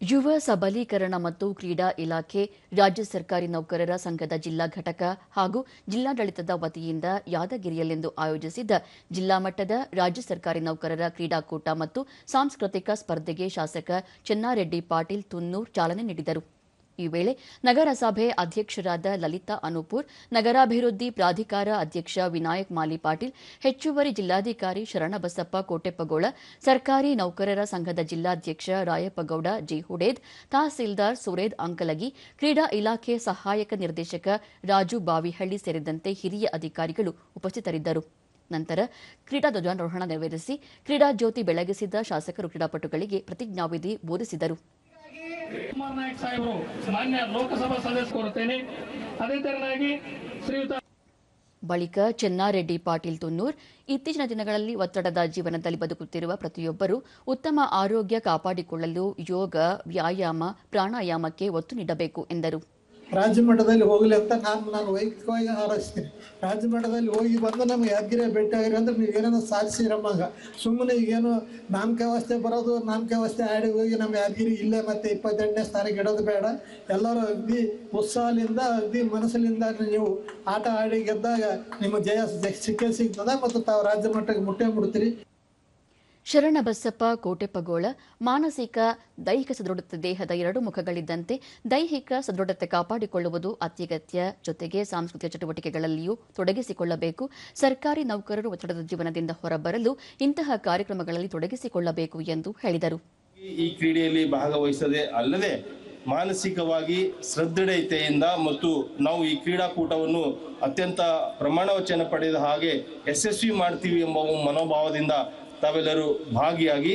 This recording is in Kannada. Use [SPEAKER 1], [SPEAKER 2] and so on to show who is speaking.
[SPEAKER 1] ಯುವ ಸಬಲೀಕರಣ ಮತ್ತು ಕ್ರೀಡಾ ಇಲಾಖೆ, ರಾಜ್ಯ ಸರ್ಕಾರಿ ನೌಕರರ ಸಂಘದ ಜಿಲ್ಲಾ ಘಟಕ ಹಾಗೂ ಜಿಲ್ಲಾಡಳಿತದ ವತಿಯಿಂದ ಯಾದಗಿರಿಯಲ್ಲಿಂದು ಆಯೋಜಿಸಿದ್ದ ಜಿಲ್ಲಾ ಮಟ್ಟದ ರಾಜ್ಯ ಸರ್ಕಾರಿ ನೌಕರರ ಕ್ರೀಡಾಕೂಟ ಮತ್ತು ಸಾಂಸ್ಕೃತಿಕ ಸ್ಪರ್ಧೆಗೆ ಶಾಸಕ ಚೆನ್ನಾರೆಡ್ಡಿ ಪಾಟೀಲ್ ತುನ್ನೂರ್ ಚಾಲನೆ ನೀಡಿದರು. ಈ ವೇಳೆ ನಗರಸಭೆ ಅಧ್ಯಕ್ಷರಾದ ಲಲಿತಾ ಅನುಪೂರ್, ನಗರಾಭಿವೃದ್ಧಿ ಪ್ರಾಧಿಕಾರ ಅಧ್ಯಕ್ಷ ವಿನಾಯಕ್ ಮಾಲಿ ಪಾಟೀಲ್, ಹೆಚ್ಚುವರಿ ಜಿಲ್ಲಾಧಿಕಾರಿ ಶರಣಬಸಪ್ಪ ಕೋಟೆಪ್ಪಗೋಳ, ಸರ್ಕಾರಿ ನೌಕರರ ಸಂಘದ ಜಿಲ್ಲಾಧ್ಯಕ್ಷ ರಾಯಪ್ಪಗೌಡ ಜಿ ಹುಡೇದ್, ತಹಸೀಲ್ದಾರ್ ಸುರೇದ್ ಅಂಕಲಗಿ, ಕ್ರೀಡಾ ಇಲಾಖೆ ಸಹಾಯಕ ನಿರ್ದೇಶಕ ರಾಜು ಬಾವಿಹಳ್ಳಿ ಸೇರಿದಂತೆ ಹಿರಿಯ ಅಧಿಕಾರಿಗಳು ಉಪಸ್ಥಿತರಿದ್ದರು. ನಂತರ ಕ್ರೀಡಾ ಧ್ವಜಾರೋಹಣ ನೆರವೇರಿಸಿ, ಕ್ರೀಡಾ ಜ್ಯೋತಿ ಬೆಳಗಿಸಿದ ಶಾಸಕರು ಕ್ರೀಡಾಪಟುಗಳಿಗೆ ಪ್ರತಿಜ್ಞಾವಿಧಿ ಬೋಧಿಸಿದರು.
[SPEAKER 2] ಮಾನ್ಯ ಲೋಕಸಭಾ ಸದಸ್ಯ ಅದೇ ತರನಾಗಿ ಶ್ರೀಯುತ
[SPEAKER 1] ಬಳಿಕ ಚೆನ್ನಾರೆಡ್ಡಿ, ಪಾಟೀಲ್, ತುನ್ನೂರ್ ಇತ್ತೀಚಿನ ದಿನಗಳಲ್ಲಿ ಒತ್ತಡದ ಜೀವನದಲ್ಲಿ ಬದುಕುತ್ತಿರುವ ಪ್ರತಿಯೊಬ್ಬರು ಉತ್ತಮ ಆರೋಗ್ಯ ಕಾಪಾಡಿಕೊಳ್ಳಲು ಯೋಗ, ವ್ಯಾಯಾಮ, ಪ್ರಾಣಾಯಾಮಕ್ಕೆ ಒತ್ತು ನೀಡಬೇಕು ಎಂದರು.
[SPEAKER 3] ರಾಜ್ಯ ಹೋಗಲಿ ಅಂತ ನಾನು ನಾನು ವೈಯಕ್ತಿಕವಾಗಿ ಹಾರೈಸ್ತೀನಿ. ರಾಜ್ಯ ಮಟ್ಟದಲ್ಲಿ ಹೋಗಿ ಬಂದು ನಮ್ಗೆ ಯಾದಗಿರಿ ಭೇಟಿ ಆಗಿರಿ ಅಂದ್ರೆ ನೀವು ಏನೇನೋ ಸಾಧಿಸಿರಮ್ಮಂಗ ಸುಮ್ಮನೆ ಈಗೇನು ವ್ಯವಸ್ಥೆ ಬರೋದು ನಾಮಕಾವಸ್ಥೆ ಆಡಿ ಹೋಗಿ ನಮ್ಮ ಯಾದಗಿರಿ ಇಲ್ಲೇ ಮತ್ತೆ ಇಪ್ಪತ್ತೆಂಟನೇ ಸ್ಥಾನಕ್ಕೆ ಇಡೋದು ಬೇಡ. ಎಲ್ಲರೂ ಅಗ್ದಿ ಉತ್ಸಾಹದಿಂದ ಅಗ್ದಿ ಮನಸ್ಸಿನಿಂದ ನೀವು ಆಟ ಆಡಿ ಗೆದ್ದಾಗ ನಿಮ್ಮ ಜಯ ಸಿಕ್ಕೇ ಸಿಗ್ತದೆ ಮತ್ತು ತಾವು ರಾಜ್ಯ ಮಟ್ಟಕ್ಕೆ ಮುಟ್ಟೆ ಮುಡ್ತೀರಿ
[SPEAKER 1] ಶರಣಬಸಪ್ಪ ಕೋಟೆಪಗೋಳ ಮಾನಸಿಕ, ದೈಹಿಕ ಸದೃಢತೆ ದೇಹದ ಎರಡು ಮುಖಗಳಿದ್ದಂತೆ ದೈಹಿಕ ಸದೃಢತೆ ಕಾಪಾಡಿಕೊಳ್ಳುವುದು ಅತ್ಯಗತ್ಯ. ಜೊತೆಗೆ ಸಾಂಸ್ಕೃತಿಕ ಚಟುವಟಿಕೆಗಳಲ್ಲಿಯೂ ತೊಡಗಿಸಿಕೊಳ್ಳಬೇಕು. ಸರ್ಕಾರಿ ನೌಕರರು ಒತ್ತಡದ ಜೀವನದಿಂದ ಹೊರಬರಲು ಇಂತಹ ಕಾರ್ಯಕ್ರಮಗಳಲ್ಲಿ ತೊಡಗಿಸಿಕೊಳ್ಳಬೇಕು ಎಂದು ಹೇಳಿದರು.
[SPEAKER 4] ಈ ಕ್ರೀಡೆಯಲ್ಲಿ ಭಾಗವಹಿಸದೆ ಅಲ್ಲದೆ ಮಾನಸಿಕವಾಗಿ ಸದೃಢತೆಯಿಂದ ಮತ್ತು ನಾವು ಈ ಕ್ರೀಡಾಕೂಟವನ್ನು ಅತ್ಯಂತ ಪ್ರಮಾಣವಚನ ಪಡೆದ ಹಾಗೆ ಯಶಸ್ವಿ ಮಾಡ್ತೀವಿ ಎಂಬ ಮನೋಭಾವದಿಂದ ತಾವೆಲ್ಲರೂ ಭಾಗಿಯಾಗಿ